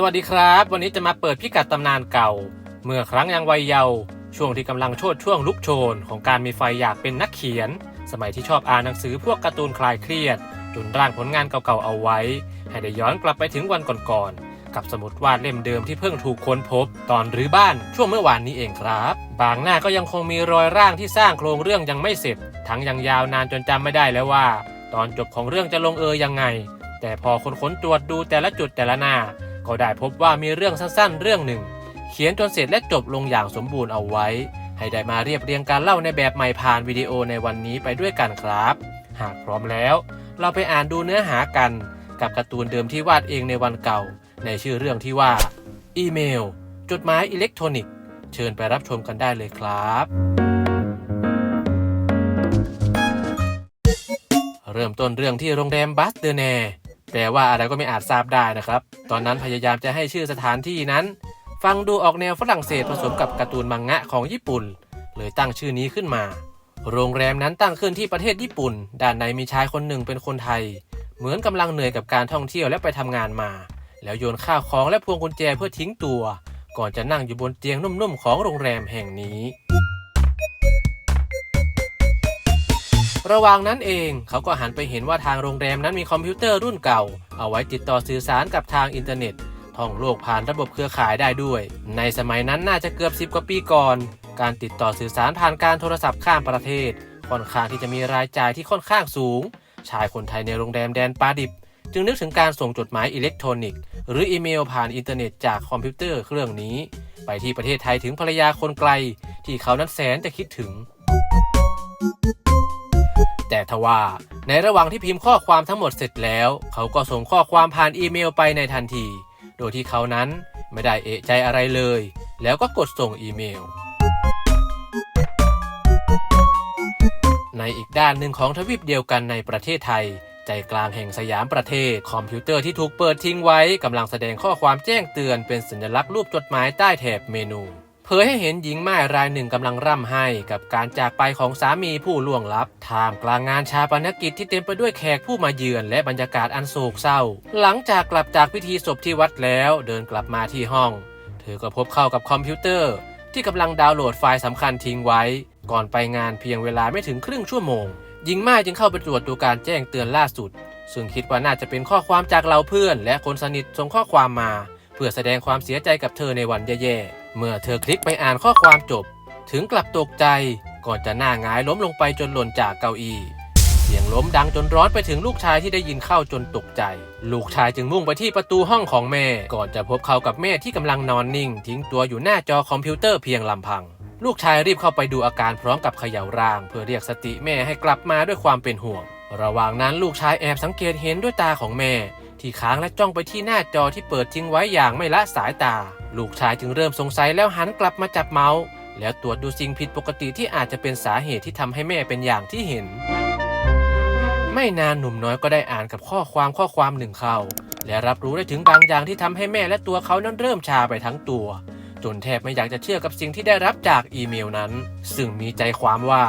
สวัสดีครับ วันนี้จะมาเปิดพิกัดตำนานเก่า เมื่อครั้งยังวัยเยาว์ช่วงที่กำลังโชดช่วงลุกโชน ของการมีไฟอยากเป็นนักเขียน สมัยที่ชอบอ่านหนังสือพวกการ์ตูนคลายเครียดจนร่างผลงานเก่าๆเอาไว้ ให้ได้ย้อนกลับไปถึงวันก่อนๆกับสมุดวาดเล่มเดิมที่เพิ่งถูกค้นพบ ตอนรื้อบ้านช่วงเมื่อวานนี้เองครับ บางหน้าก็ยังคงมีรอยร่างที่สร้างโครงเรื่องยังไม่เสร็จ ทั้งยังยาวนานจนจำไม่ได้แล้วว่า ตอนจบของเรื่องจะลงเอยยังไง แต่พอคนค้นตรวจดูแต่ละจุดแต่ละหน้า ก็ได้พบว่ามีเรื่องสั้นๆ เรื่องหนึ่ง เขียนจนเสร็จและจบลงอย่างสมบูรณ์เอาไว้ ให้ได้มาเรียบเรียงการเล่าในแบบใหม่ผ่านวิดีโอในวันนี้ไปด้วยกันครับ หากพร้อมแล้ว เราไปอ่านดูเนื้อหากัน กับการ์ตูนเดิมที่วาดเองในวันเก่า ในชื่อเรื่องที่ว่า อีเมล จดหมายอิเล็กทรอนิกส์เชิญไปรับชมกันได้เลยครับเริ่มต้นเรื่องที่โรงแรมบัสเดอร์แน แปลว่าอะไรก็ไม่อาจทราบได้นะครับ ตอนนั้นพยายามจะให้ชื่อสถานที่นั้น ฟังดูออกแนวฝรั่งเศสผสมกับการ์ตูนมังงะของญี่ปุ่น เลยตั้งชื่อนี้ขึ้นมา โรงแรมนั้นตั้งขึ้นที่ประเทศญี่ปุ่น ด้านในมีชายคนหนึ่งเป็นคนไทย เหมือนกำลังเหนื่อยกับการท่องเที่ยวและไปทำงานมา แล้วโยนข้าวของและพวงกุญแจเพื่อทิ้งตัว ก่อนจะนั่งอยู่บนเตียงนุ่มๆของโรงแรมแห่งนี้ ระหว่างนั้นเองเขาก็หันไปเห็นว่าทางโรงแรมนั้นมีคอมพิวเตอร์รุ่นเก่า เอาไว้ติดต่อสื่อสารกับทางอินเทอร์เน็ตท่องโลกผ่านระบบเครือข่ายได้ด้วย ในสมัยนั้นน่าจะเกือบ 10 กว่าปีก่อน การติดต่อสื่อสารผ่านการโทรศัพท์ข้ามประเทศ ค่อนข้างที่จะมีรายจ่ายที่ค่อนข้างสูง ชายคนไทยในโรงแรมแดนปาดิบ จึงนึกถึงการส่งจดหมายอิเล็กทรอนิกส์ หรืออีเมลผ่านอินเทอร์เน็ตจากคอมพิวเตอร์เครื่องนี้ ไปที่ประเทศไทยถึงภรรยาคนไกล ที่เขานั้นแสนจะคิดถึง แต่ทว่า ในระหว่างที่พิมพ์ข้อความทั้งหมดเสร็จแล้ว เขาก็ส่งข้อความผ่านอีเมลไปในทันที โดยที่เขานั้นไม่ได้เอะใจอะไรเลย แล้วก็กดส่งอีเมล ในอีกด้านหนึ่งของทวีปเดียวกันในประเทศไทย ใจกลางแห่งสยามประเทศ คอมพิวเตอร์ที่ถูกเปิดทิ้งไว้กำลังแสดงข้อความแจ้งเตือนเป็นสัญลักษณ์รูปจดหมายใต้แถบเมนู เผยให้เห็นหญิงม่ายรายหนึ่งกำลังร่ำไห้กับการจากไปของสามีผู้ล่วงลับท่ามกลางงานชาปนกิจที่เต็มไปด้วยแขกผู้มาเยือนและบรรยากาศอันโศกเศร้า หลังจากกลับจากพิธีศพที่วัดแล้วเดินกลับมาที่ห้อง เธอก็พบเข้ากับคอมพิวเตอร์ ที่กำลังดาวน์โหลดไฟล์สำคัญทิ้งไว้ ก่อนไปงานเพียงเวลาไม่ถึงครึ่งชั่วโมง หญิงม่ายจึงเข้าไปตรวจดูการแจ้งเตือนล่าสุด ซึ่งคิดว่าน่าจะเป็นข้อความจากเราเพื่อน และคนสนิทส่งข้อความมา เพื่อแสดงความเสียใจกับเธอในวันแย่ๆ เมื่อเธอคลิกไปอ่านข้อความจบ ถึงกลับตกใจก่อนจะหน้าหงายล้มลงไปจนหล่นจากเก้าอี้เสียงล้มดังจนร้อนไปถึงลูกชายที่ได้ยินเข้าจนตกใจ ลูกชายจึงมุ่งไปที่ประตูห้องของแม่ ก่อนจะพบเขากับแม่ที่กำลังนอนนิ่ง ทิ้งตัวอยู่หน้าจอคอมพิวเตอร์เพียงลำพัง ลูกชายรีบเข้าไปดูอาการพร้อมกับเขย่าร่าง เพื่อเรียกสติแม่ให้กลับมาด้วยความเป็นห่วง ระหว่างนั้นลูกชายแอบสังเกตเห็นด้วยตาของแม่ ที่ค้างและจ้องไปที่หน้าจอที่เปิดทิ้งไว้อย่างไม่ละสายตา ลูกชายจึงเริ่มสงสัยแล้วหันกลับมาจับเมาส์ แล้วตรวจดูสิ่งผิดปกติที่อาจจะเป็นสาเหตุที่ทำให้แม่เป็นอย่างที่เห็น ไม่นานหนุ่มน้อยก็ได้อ่านกับข้อความข้อความหนึ่งเข้า และรับรู้ได้ถึงบางอย่างที่ทำให้แม่และตัวเขานั้นเริ่มชาไปทั้งตัว จนแทบไม่อยากจะเชื่อกับสิ่งที่ได้รับจากอีเมลนั้น ซึ่งมีใจความว่า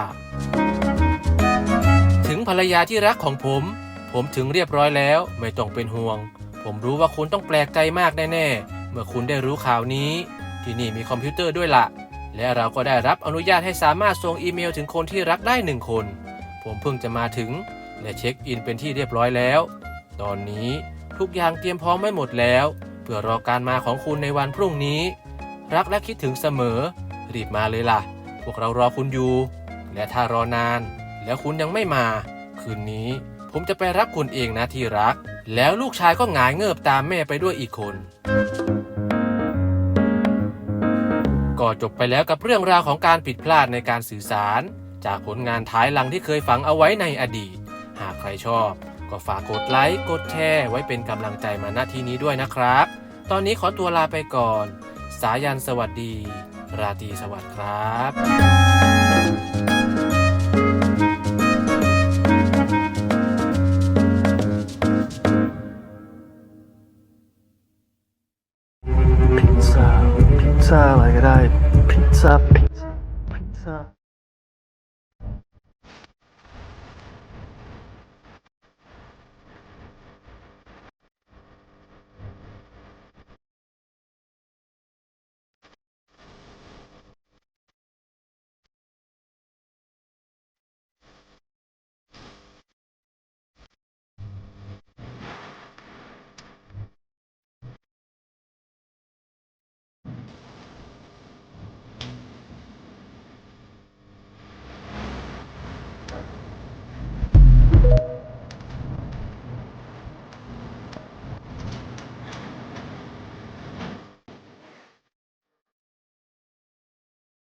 ถึงภรรยาที่รักของผม ผมถึงเรียบร้อยแล้ว ไม่ต้องเป็นห่วง ผมรู้ว่าคุณต้องแปลกใจมากแน่ๆ มื่อคุณได้รู้ข่าวนี้ ที่นี่มีคอมพิวเตอร์ด้วยละและเราก็ได้รับอนุญาตให้สามารถส่งอีเมลถึงคนที่รักได้หนึ่งคน ผมเพิ่งจะมาถึง และเช็คอินเป็นที่เรียบร้อยแล้ว ตอนนี้ทุกอย่างเตรียมพร้อมไว้หมดแล้ว เพื่อรอการมาของคุณในวันพรุ่งนี้ รักและคิดถึงเสมอ รีบมาเลยล่ะ พวกเรารอคุณอยู่ และถ้ารอนาน แล้วคุณยังไม่มา คืนนี้ผมจะไปรับคุณเองนะที่รัก แล้วลูกชายก็หงายเงิบตามแม่ไปด้วยอีกคน จบไปแล้วกับเรื่องราวของการผิดพลาดในการสื่อสาร จากผลงานท้ายหลังที่เคยฝังเอาไว้ในอดีต หากใครชอบ ก็ฝากกดไลค์กดแชร์ไว้เป็นกำลังใจมาณที่นี้ด้วยนะครับ ตอนนี้ขอตัวลาไปก่อน สายันสวัสดี ราตรีสวัสดิ์ครับซ่าอะไรก็ได้ พิซซ่